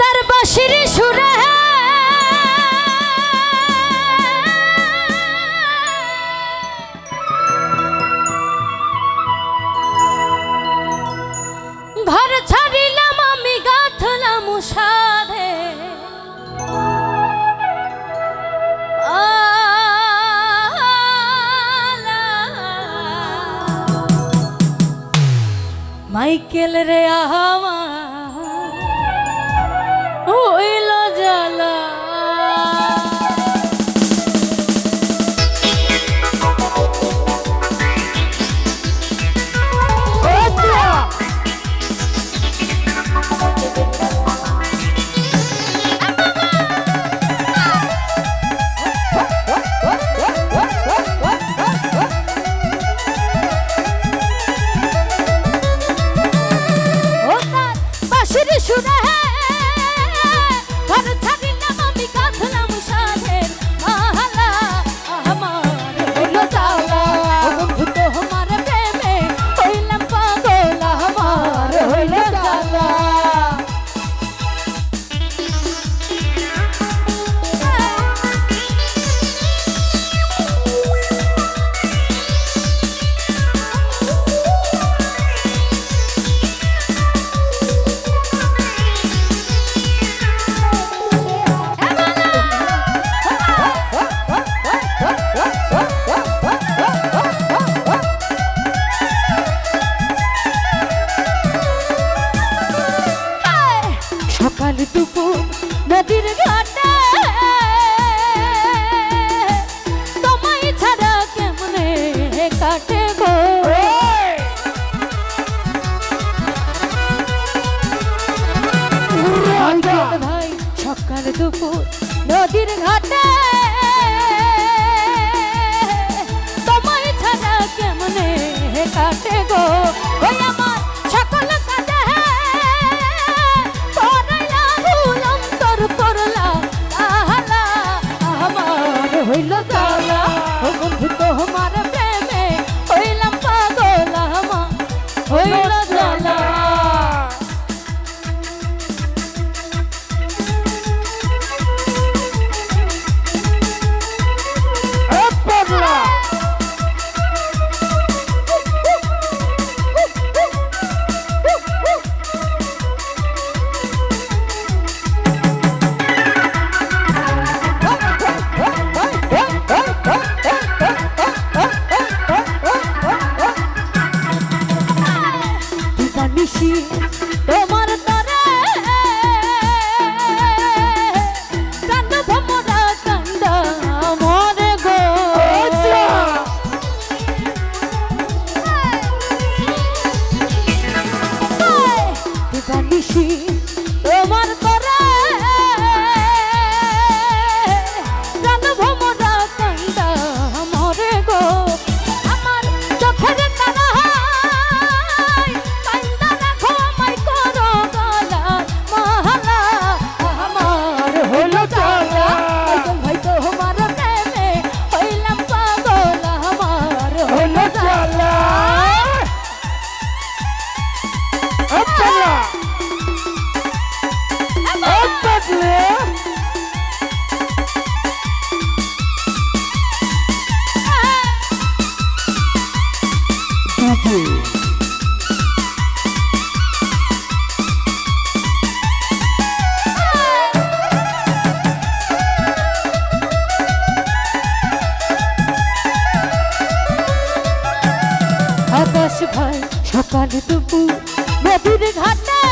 তার বাঁশির সুরে। ঘর ছাড়িলাম আমি গাঁথলাম সাধে। মাইকেল রে আহা él চাঁদ টুকু নদীর ঘাটে। তোমায় ছাড়া কেমনে কাটে গো? ভাই সকাল দুপুর নদীর ঘাটে। আকাশ ভাই সকাল দুপুর নদীর ঘাটে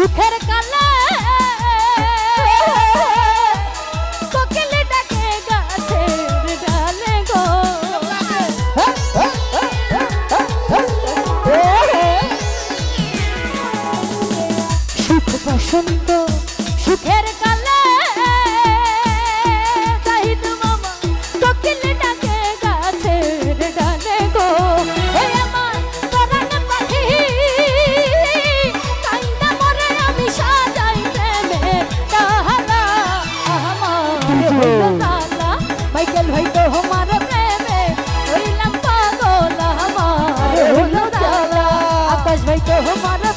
সুখের কালা আকাশ হইতো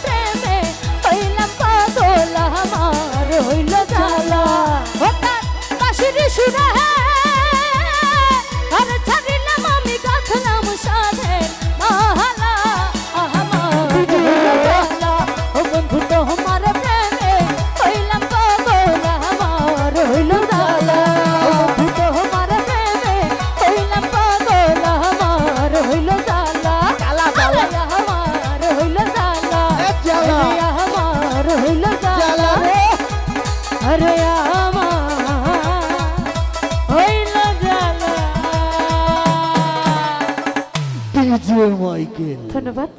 মাইকেল ধন্যবাদ।